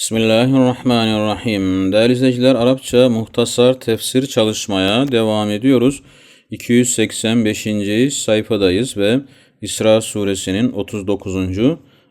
Bismillahirrahmanirrahim. Değerli izleyiciler Arapça muhtasar tefsir çalışmaya devam ediyoruz. 285. sayfadayız ve İsra suresinin 39.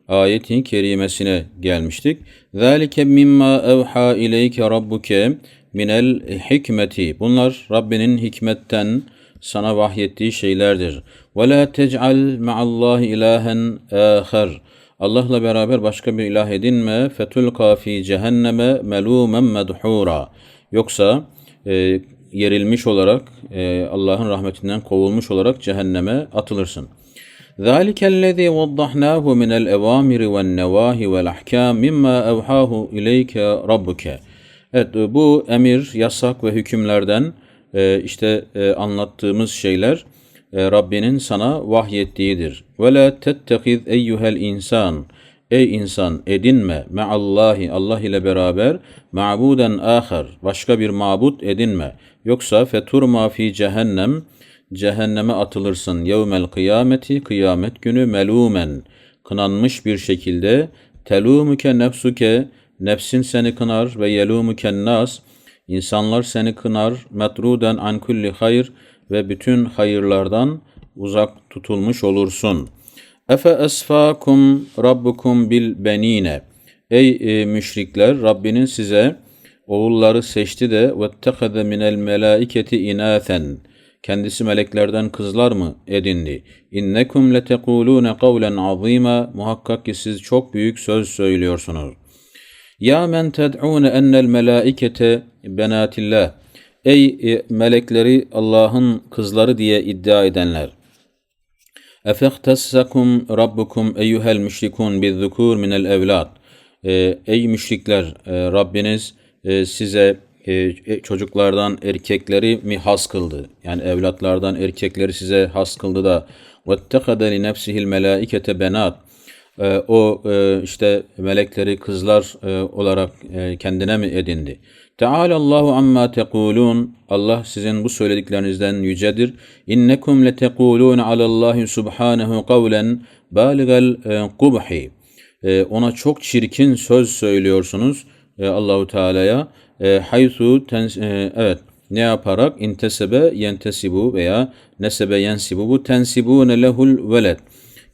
ayeti kerimesine gelmiştik. Zalike mimma evha ileyke rabbuke minel hikmeti. Bunlar Rabbinin hikmetten sana vahyettiği şeylerdir. Ve la tec'al ma'allahi ilahen ahar. Allah'la beraber başka bir ilah edinme. Fetulqa fi cehenneme melumen medhura. Yoksa e, yerilmiş olarak e, Allah'ın rahmetinden kovulmuş olarak cehenneme atılırsın. ذَٰلِكَ الَّذ۪ي وَضَّحْنَاهُ مِنَ الْاَوَامِرِ وَالنَّوَاهِ وَالْاَحْكَامِ مِمَّا اَوْحَاهُ اِلَيْكَ رَبُّكَ Evet bu emir, yasak ve hükümlerden e, işte e, anlattığımız şeyler e, Rabbinin sana vahyettiğidir. Ve la tettehiz eyyuhel insan. Ey insan edinme. Meallahi Allah ile beraber ma'buden ahar başka bir mabut edinme. Yoksa feturma fi cehennem cehenneme atılırsın. Yevmel kıyameti kıyamet günü melumen. Kınanmış bir şekilde telumuke nefsuke nefsin seni kınar ve yelumuken nas insanlar seni kınar. Metruden an kulli hayr ve bütün hayırlardan uzak tutulmuş olursun. Efe esfakum rabbukum bil benine. Ey e, müşrikler Rabbinin size oğulları seçti de vettehaze minel melaiketi inathen. Kendisi meleklerden kızlar mı edindi? İnnekum letekulune kavlen azima. Muhakkak ki siz çok büyük söz söylüyorsunuz. Ya men ted'une ennel melaikete benatillah. Ey e, melekleri Allah'ın kızları diye iddia edenler. Efehtessakum rabbukum eyyuhel müşrikun bizzukur minel evlad. E, ey müşrikler e, Rabbiniz size çocuklardan erkekleri mi has kıldı? Yani evlatlardan erkekleri size has kıldı da وَاتَّخَذَ لِنَفْسِهِ الْمَلَائِكَةَ benat. o işte melekleri kızlar olarak kendine mi edindi? Teala Allahu amma tekulun. Allah sizin bu söylediklerinizden yücedir. İnnekum letekulun alallahi subhanahu kavlen baligal e, kubhi. E, ona çok çirkin söz söylüyorsunuz e, Allahu Teala'ya. Haythu evet ne yaparak intesebe yentesibu veya nesebe yensibu bu tensibune lehul veled.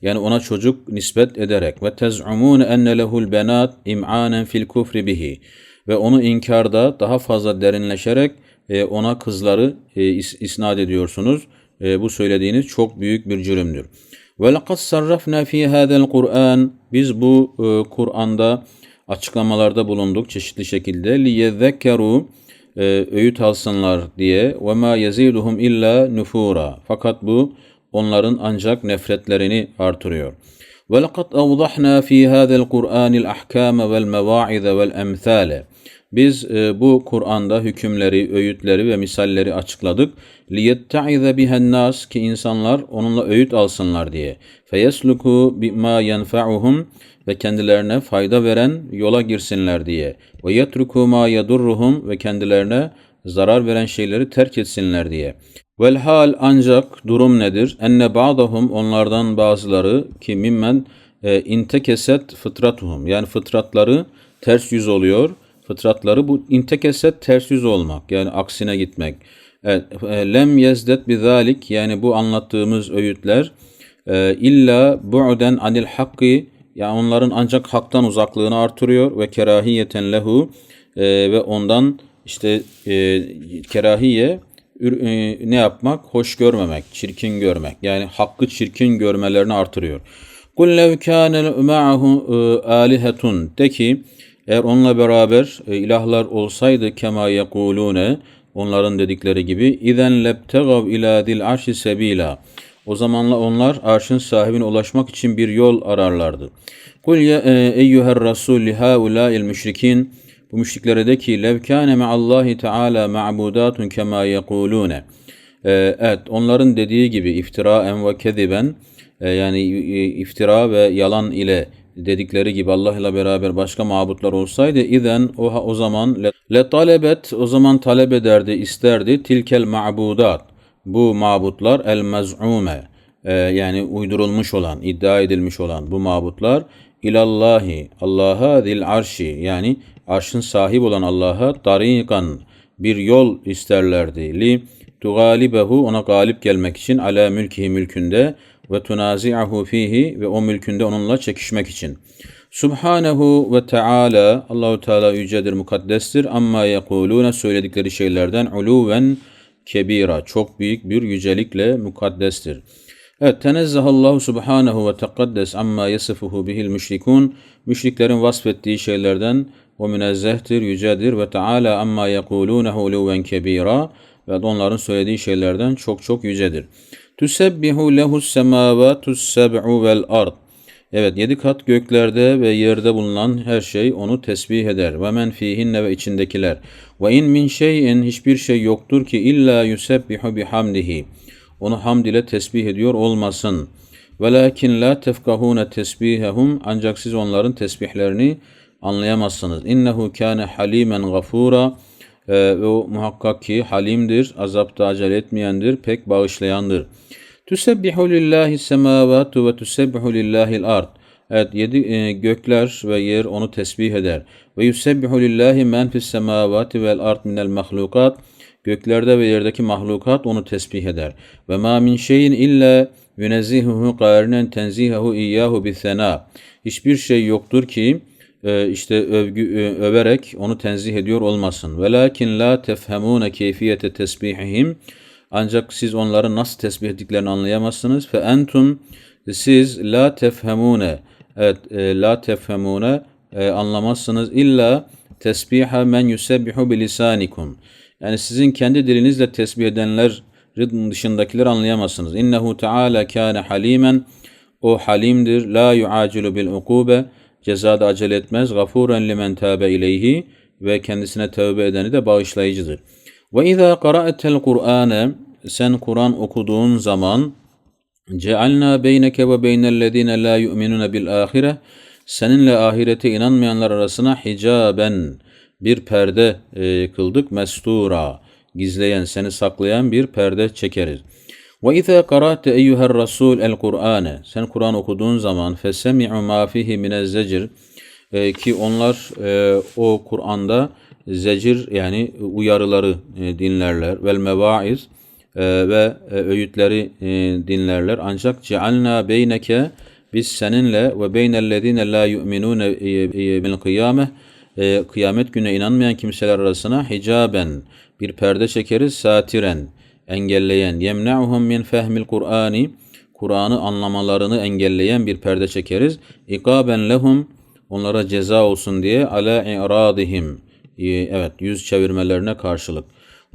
Yani ona çocuk nispet ederek ve tez'umun enne lehul benat im'anen fil kufri bihi ve onu inkarda daha fazla derinleşerek e, ona kızları e, isnat ediyorsunuz. E, bu söylediğiniz çok büyük bir cürümdür. Ve lekad sarrafna fi hadal Kur'an biz bu Kur'an'da açıklamalarda bulunduk çeşitli şekilde li yezekkeru öğüt alsınlar diye ve ma yeziduhum illa nufura. Fakat bu onların ancak nefretlerini artırıyor. وَلَقَدْ أَوْضَحْنَا ف۪ي هَذَا الْقُرْآنِ الْأَحْكَامَ وَالْمَوَاعِذَ وَالْاَمْثَالَ Biz e, bu Kur'an'da hükümleri, öğütleri ve misalleri açıkladık. لِيَتَّعِذَ بِهَا النَّاسِ Ki insanlar onunla öğüt alsınlar diye. فَيَسْلُكُوا بِمَا يَنْفَعُهُمْ Ve kendilerine fayda veren yola girsinler diye. وَيَتْرُكُوا مَا يَدُرُّهُمْ Ve kendilerine zarar veren şeyleri terk etsinler diye. Vel hal ancak durum nedir? Enne ba'dahum onlardan bazıları ki mimmen e, intekeset fıtratuhum yani fıtratları ters yüz oluyor. Fıtratları bu intekeset ters yüz olmak yani aksine gitmek. Evet, e, lem yezdet bizalik yani bu anlattığımız öğütler e, illa bu'den anil hakkı yani onların ancak haktan uzaklığını artırıyor ve kerahiyeten lehu e, ve ondan işte e, kerahiye e, ne yapmak? Hoş görmemek, çirkin görmek. Yani hakkı çirkin görmelerini artırıyor. Kul lev kâne ma'ahu e, alihetun. De ki eğer onunla beraber e, ilahlar olsaydı kema yekulune onların dedikleri gibi izen lebtegav ila zil arşi sebila. O zamanla onlar arşın sahibine ulaşmak için bir yol ararlardı. Kul ya eyyuher rasul li haulâ'il müşrikin bu müşriklere de ki lev kâne me'allahi teâlâ ma'budatun kemâ yekûlûne. Ee, evet onların dediği gibi iftiraen ve keziben e, yani iftira ve yalan ile dedikleri gibi Allah ile beraber başka mabutlar olsaydı izen o, o zaman le, le talebet o zaman talep ederdi isterdi tilkel ma'budat bu mabutlar el mez'ume e, yani uydurulmuş olan iddia edilmiş olan bu mabutlar ilallahi Allah'a zil arşi yani arşın sahip olan Allah'a tarikan bir yol isterlerdi. Li tugalibehu ona galip gelmek için ala mülkihi mülkünde ve tunazi'ahu fihi ve o mülkünde onunla çekişmek için. Subhanehu ve Teala Allahu Teala yücedir, mukaddestir. Amma yekulune söyledikleri şeylerden uluven kebira çok büyük bir yücelikle mukaddestir. Evet, tenezzahallahu subhanahu ve tekaddes amma yasifuhu bihil müşrikun. Müşriklerin vasfettiği şeylerden o münezzehtir, yücedir ve Teala amma yekulunehu uluven kebira ve onların söylediği şeylerden çok çok yücedir. Tüsebbihu lehus semavatus seb'u vel ard. Evet yedi kat göklerde ve yerde bulunan her şey onu tesbih eder. Ve men fihinne ve içindekiler. Ve in min şeyin hiçbir şey yoktur ki illa yusebbihu bihamdihi. Onu hamd ile tesbih ediyor olmasın. Velakin la tefkahune tesbihehum ancak siz onların tesbihlerini anlayamazsınız. İnnehu kâne halimen gafura. Ee, o muhakkak ki halimdir, azapta acele etmeyendir, pek bağışlayandır. Tüsebbihu lillahi semavatu ve tüsebbihu lillahil ard. Evet yedi e, gökler ve yer onu tesbih eder. Ve yusebbihu lillahi men fis semavati vel ard minel mahlukat. Göklerde ve yerdeki mahlukat onu tesbih eder. Ve ma min şeyin illa yunezzihuhu qarinen tenzihahu iyyahu bi. Hiçbir şey yoktur ki işte övgü e, överek onu tenzih ediyor olmasın. Velakin la tefhemune keyfiyete tesbihihim. Ancak siz onları nasıl tesbih ettiklerini anlayamazsınız. Fe entum siz la tefhemune evet e, la tefhemune e, anlamazsınız illa tesbiha men yusebbihu bilisanikum. Yani sizin kendi dilinizle tesbih edenlerin dışındakileri anlayamazsınız. İnnehu Teala kâne halimen o halimdir. La yuacilu bil ukube cezada acele etmez. Gafuren limen tâbe ileyhi ve kendisine tövbe edeni de bağışlayıcıdır. Ve izâ qara'etel Kur'âne sen Kur'an okuduğun zaman cealna beyneke ve beynellezîne la yu'minune bil ahire seninle ahirete inanmayanlar arasına hicaben bir perde e, kıldık mestura gizleyen seni saklayan bir perde çekeriz. Qara'te eyyuher rasul el Kur'ane sen Kur'an okuduğun zaman fesemi'u ma fihi minez zecir e, ki onlar e, o Kur'an'da zecir yani uyarıları e, dinlerler vel mevaiz e, ve e, öğütleri e, dinlerler. Ancak cealna beyneke biz seninle ve beynellezine la yu'minune bil kıyame kıyamet gününe inanmayan kimseler arasına hicaben bir perde çekeriz satiren engelleyen yemna'uhum min fehmil Kur'ani Kur'an'ı anlamalarını engelleyen bir perde çekeriz. İkaben lehum onlara ceza olsun diye ala i'radihim evet yüz çevirmelerine karşılık.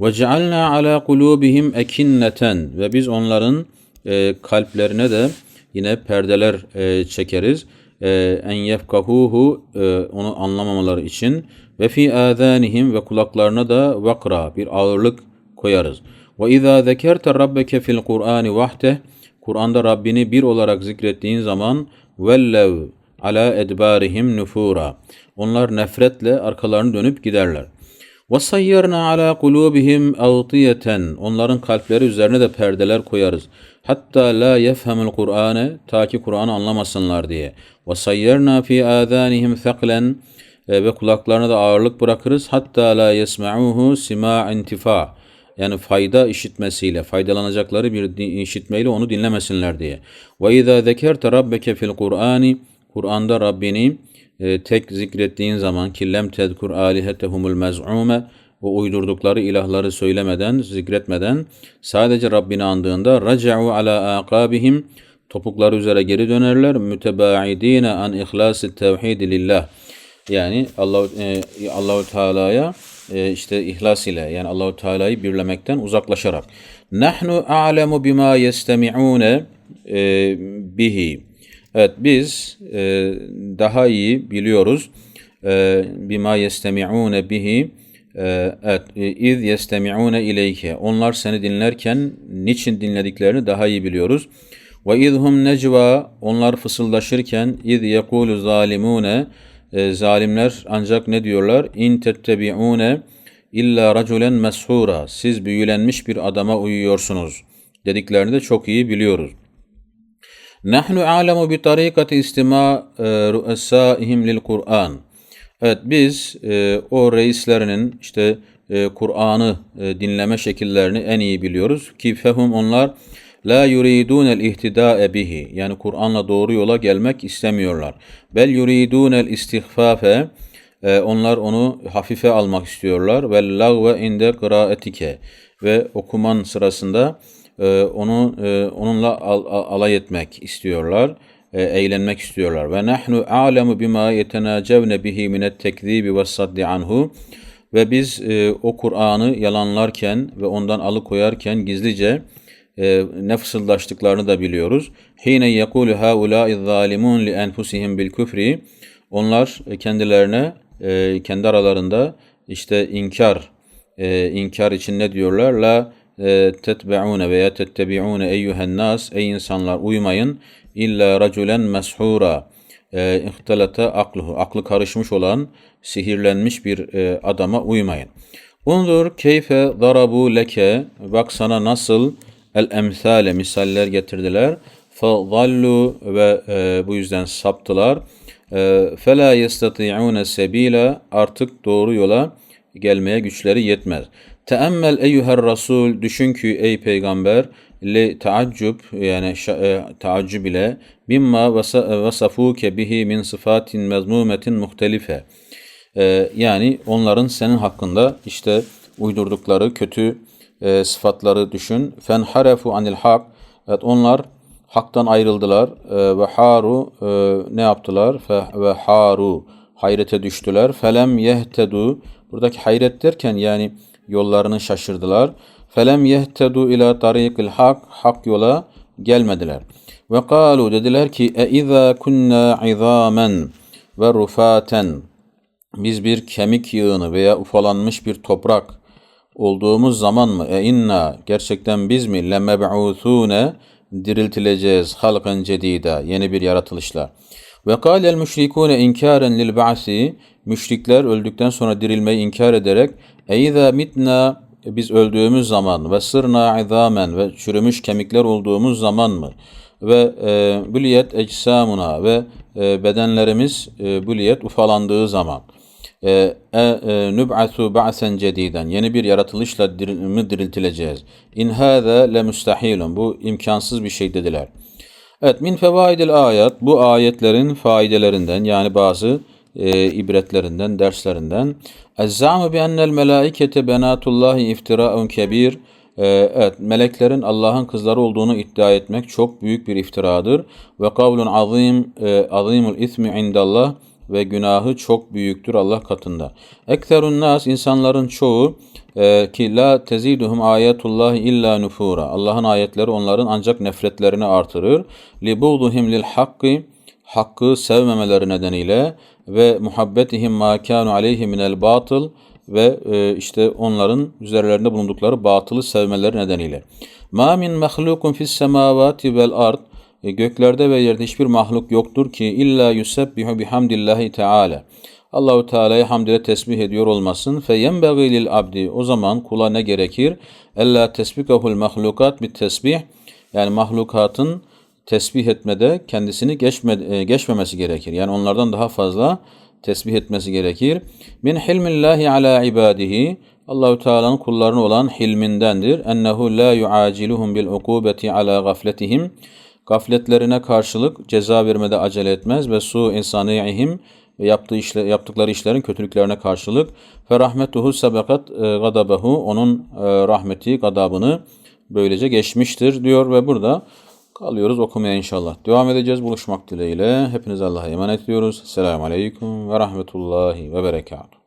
Ve cealna ala kulubihim ekinneten ve biz onların e, kalplerine de yine perdeler e, çekeriz. E, en yefkahuhu e, onu anlamamaları için ve fi azanihim ve kulaklarına da vakra bir ağırlık koyarız. Ve izâ zekerte rabbeke fil Kur'ani vahdeh Kur'an'da Rabbini bir olarak zikrettiğin zaman vellev ala edbarihim nufura. Onlar nefretle arkalarını dönüp giderler. وَصَيَّرْنَا عَلَى قُلُوبِهِمْ اَغْطِيَةً Onların kalpleri üzerine de perdeler koyarız. Hatta la yefhemul Kur'ane ta ki Kur'an'ı anlamasınlar diye. وَصَيَّرْنَا فِي آذَانِهِمْ ثَقْلًا ve kulaklarına da ağırlık bırakırız. Hatta la yesma'uhu sima intifa. Yani fayda işitmesiyle, faydalanacakları bir işitmeyle onu dinlemesinler diye. Ve izâ zekerte rabbeke fil Kur'ani Kur'an'da Rabbini e, tek zikrettiğin zaman ki lem tedkur alihetehumul mez'ume o uydurdukları ilahları söylemeden, zikretmeden sadece Rabbini andığında raca'u ala aqabihim topukları üzere geri dönerler mütebaidine an ihlasi tevhid lillah. Yani Allah e, Allahu Teala'ya e, işte ihlas ile yani Allahu Teala'yı birlemekten uzaklaşarak. Nahnu a'lemu bima yestemi'une e, bihi. Evet biz e, daha iyi biliyoruz. E, bima yestemi'une bihi e, evet iz yestemi'une ileyke. Onlar seni dinlerken niçin dinlediklerini daha iyi biliyoruz. Ve izhum necva onlar fısıldaşırken iz yekulu zalimune e, zalimler ancak ne diyorlar? İn tettebi'une illa raculen meshura. Siz büyülenmiş bir adama uyuyorsunuz dediklerini de çok iyi biliyoruz. Nahnu a'lemu bi tarikati istima e, ru'esaihim lil Kur'an. Evet biz e, o reislerinin işte e, Kur'an'ı e, dinleme şekillerini en iyi biliyoruz ki fehum onlar la yuridunel ihtidae bihi yani Kur'an'la doğru yola gelmek istemiyorlar. Bel yuridunel istihfafe e, onlar onu hafife almak istiyorlar. Vel lagve inde kıraetike ve okuman sırasında e, onu e, onunla al, al, alay etmek istiyorlar. E, eğlenmek istiyorlar. Ve nahnu a'lemu bima yetenacevne bihi minet tekzibi ve saddi anhu ve biz e, o Kur'an'ı yalanlarken ve ondan alıkoyarken gizlice e, ne fısıldaştıklarını da biliyoruz. Hine yekulu haula'i zalimun li enfusihim bil küfri. Onlar kendilerine e, kendi aralarında işte inkar e, inkar için ne diyorlar? La e, tetbe'une veya tettebi'une eyyühen nas ey insanlar uymayın illa raculen meshura e, ihtelata akluhu aklı karışmış olan sihirlenmiş bir e, adama uymayın. Undur keyfe darabu leke bak sana nasıl el emsale misaller getirdiler. Fadallu ve e, bu yüzden saptılar. E, Fela yestati'une sebila artık doğru yola gelmeye güçleri yetmez. Teemmel eyyuher rasul düşün ki ey peygamber le taaccub yani e, taaccub ile mimma vasafuke bihi min sıfatin mezmumetin muhtelife. E, yani onların senin hakkında işte uydurdukları kötü e, sıfatları düşün. Fenharefu anil hak. Evet onlar haktan ayrıldılar e, ve haru e, ne yaptılar? Fe, ve haru hayrete düştüler. Felem yehtedu buradaki hayret derken yani yollarını şaşırdılar. Felem yehtedu ila tarikil hak hak yola gelmediler. Ve kalu dediler ki e izâ kunna izamen ve rufaten biz bir kemik yığını veya ufalanmış bir toprak olduğumuz zaman mı? E inna gerçekten biz mi lemeb'ûthûne diriltileceğiz halkan cedida yeni bir yaratılışla. Ve kâlel müşrikûne inkâren lil ba'si müşrikler öldükten sonra dirilmeyi inkar ederek eizâ mitna biz öldüğümüz zaman ve sırna izamen ve çürümüş kemikler olduğumuz zaman mı? Ve e, büliyet ecsamuna ve e, bedenlerimiz e, büliyet ufalandığı zaman e, e, e, nüb'atu ba'sen cediden yeni bir yaratılışla diril, mi diriltileceğiz. İn hâze le müstahilun bu imkansız bir şey dediler. Evet min fevaidil ayet bu ayetlerin faidelerinden yani bazı e, ibretlerinden, derslerinden. Ezzamu bi ennel melaikete benatullahi iftiraun kebir. E, evet, meleklerin Allah'ın kızları olduğunu iddia etmek çok büyük bir iftiradır. Ve kavlun azim, e, azimul ismi indallah ve günahı çok büyüktür Allah katında. Ekserun nas insanların çoğu e, ki la teziduhum ayetullah illa nufura. Allah'ın ayetleri onların ancak nefretlerini artırır. Li buğduhum lil hakkı hakkı sevmemeleri nedeniyle ve muhabbetihim ma kanu aleyhi minel batıl ve e, işte onların üzerlerinde bulundukları batılı sevmeleri nedeniyle. Ma min mahlukun fis semavati vel ard göklerde ve yerde hiçbir mahluk yoktur ki illa yusebbihu bihamdillahi teala. Allahu Teala'yı hamd ile tesbih ediyor olmasın. Fe yenbeği lil abdi. O zaman kula ne gerekir? Ella tesbikahul mahlukat bit tesbih. Yani mahlukatın tesbih etmede kendisini geçme, e, geçmemesi gerekir. Yani onlardan daha fazla tesbih etmesi gerekir. Min hilmillahi ala ibadihi. Allahu Teala'nın kullarına olan hilmindendir. Ennehu la yuaciluhum bil ukubeti ala gafletihim. Gafletlerine karşılık ceza vermede acele etmez ve su insani'ihim ve yaptığı işle, yaptıkları işlerin kötülüklerine karşılık ferahmetuhu sebekat e, gadabehu onun e, rahmeti gadabını böylece geçmiştir diyor ve burada kalıyoruz okumaya inşallah. Devam edeceğiz buluşmak dileğiyle. Hepinize Allah'a emanet ediyoruz. Selamun Aleyküm ve Rahmetullahi ve Berekatuhu.